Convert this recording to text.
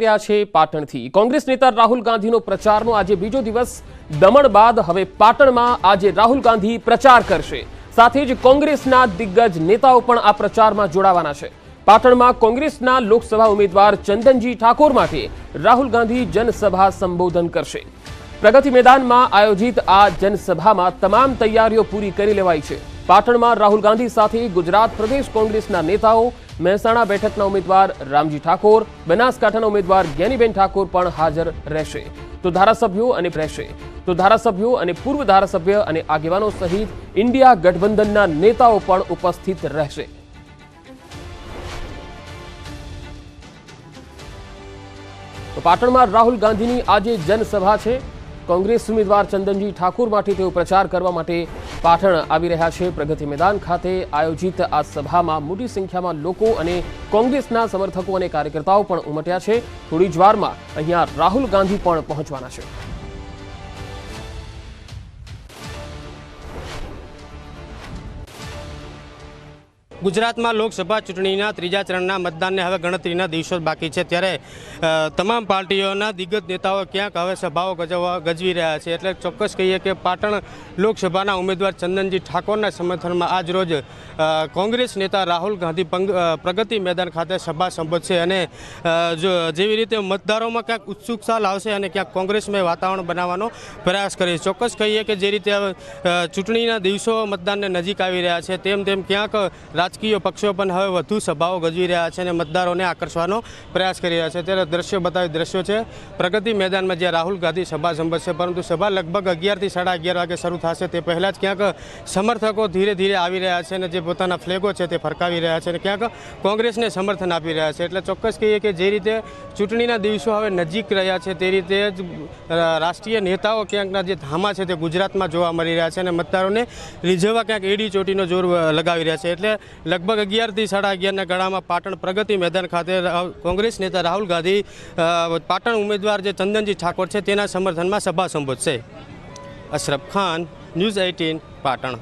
રહ્યા છે પાટણથી. કોંગ્રેસ નેતા રાહુલ ગાંધીનો પ્રચારનો આજે બીજો દિવસ. દમણ બાદ હવે પાટણમાં આજે રાહુલ ગાંધી પ્રચાર કરશે. સાથે જ કોંગ્રેસના દિગ્ગજ નેતાઓ પણ આ પ્રચારમાં જોડાવાના છે. પાટણમાં કોંગ્રેસના લોકસભા ઉમેદવાર ચંદનજી ઠાકોર માટે રાહુલ ગાંધી જનસભા સંબોધન કરશે. પ્રગતિ મેદાનમાં આયોજિત આ જનસભામાં તમામ તૈયારીઓ પૂરી કરી લેવાઈ છે. પાટણમાં રાહુલ ગાંધી સાથે ગુજરાત પ્રદેશ કોંગ્રેસના નેતાઓ મહેસાણા બેઠકના ઉમેદવાર રામજી ઠાકોર, બનાસકાંઠાના ઉમેદવાર જ્ઞાનીબેન ઠાકોર પણ હાજર રહેશે. તો ધારાસભ્યો અને રહેશે તો ધારાસભ્યો અને પૂર્વ ધારાસભ્ય અને આગેવાનો સહિત ઇન્ડિયા ગઠબંધનના નેતાઓ પણ ઉપસ્થિત રહેશે. પાટણમાં રાહુલ ગાંધીની આજે જનસભા છે. કોંગ્રેસ ઉમેદવાર ચંદનજી ઠાકુર માટે તેઓ પ્રચાર કરવા માટે પાટણ આવી રહ્યા છે પ્રગતિ મેદાન ખાતે આયોજિત આ સભામાં મોટી સંખ્યામાં લોકો અને કોંગ્રેસના સમર્થકો અને કાર્યકર્તાઓ પણ ઉમટ્યા છે. થોડી જ વારમાં અહીંયા રાહુલ ગાંધી પણ પહોંચવાના છે. ગુજરાતમાં લોકસભા ચૂંટણીના ત્રીજા ચરણના મતદાનને હવે ગણતરીના દિવસો બાકી છે. ત્યારે તમામ પાર્ટીઓના દિગ્ગજ નેતાઓ ક્યાંક હવે સભાઓ ગજવા ગજવી રહ્યા છે. એટલે ચોક્કસ કહીએ કે પાટણ લોકસભાના ઉમેદવાર ચંદનજી ઠાકોરના સમર્થનમાં આજ રોજ કોંગ્રેસ નેતા રાહુલ ગાંધી પ્રગતિ મેદાન ખાતે સભા સંબોધશે અને જેવી રીતે મતદારોમાં ક્યાંક ઉત્સુકતા લાવશે અને ક્યાંક કોંગ્રેસમય વાતાવરણ બનાવવાનો પ્રયાસ કરે ચોક્કસ કહીએ કે જે રીતે ચૂંટણીના દિવસો મતદાનને નજીક આવી રહ્યા છે, તેમ તેમ ક્યાંક રાજકીય પક્ષો પણ હવે વધુ સભાઓ ગજવી રહ્યા છે અને મતદારોને આકર્ષવાનો પ્રયાસ કરી રહ્યા છે. ત્યારે દ્રશ્યો બતાવી દ્રશ્યો છે. પ્રગતિ મેદાનમાં જ્યાં રાહુલ ગાંધી સભા સંભળશે, પરંતુ સભા લગભગ અગિયારથી સાડા અગિયાર વાગે શરૂ થશે. તે પહેલાં જ ક્યાંક સમર્થકો ધીરે ધીરે આવી રહ્યા છે અને જે પોતાના ફ્લેગો છે તે ફરકાવી રહ્યા છે અને ક્યાંક કોંગ્રેસને સમર્થન આપી રહ્યા છે. એટલે ચોક્કસ કહીએ કે જે રીતે ચૂંટણીના દિવસો હવે નજીક રહ્યા છે, તે રીતે જ રાષ્ટ્રીય નેતાઓ ક્યાંકના જે ધામા છે તે ગુજરાતમાં જોવા મળી રહ્યા છે અને મતદારોને રીઝવવા ક્યાંક એડી ચોટીનો જોર લગાવી રહ્યા છે. એટલે લગભગ અગિયારથી સાડા અગિયારના ગાળામાં પાટણ પ્રગતિ મેદાન ખાતે કોંગ્રેસ નેતા રાહુલ ગાંધી પાટણ ઉમેદવાર જે ચંદનજી ઠાકોર છે, તેના સમર્થનમાં સભા સંબોધશે. Ashraf Khan, news eighteen, Patan.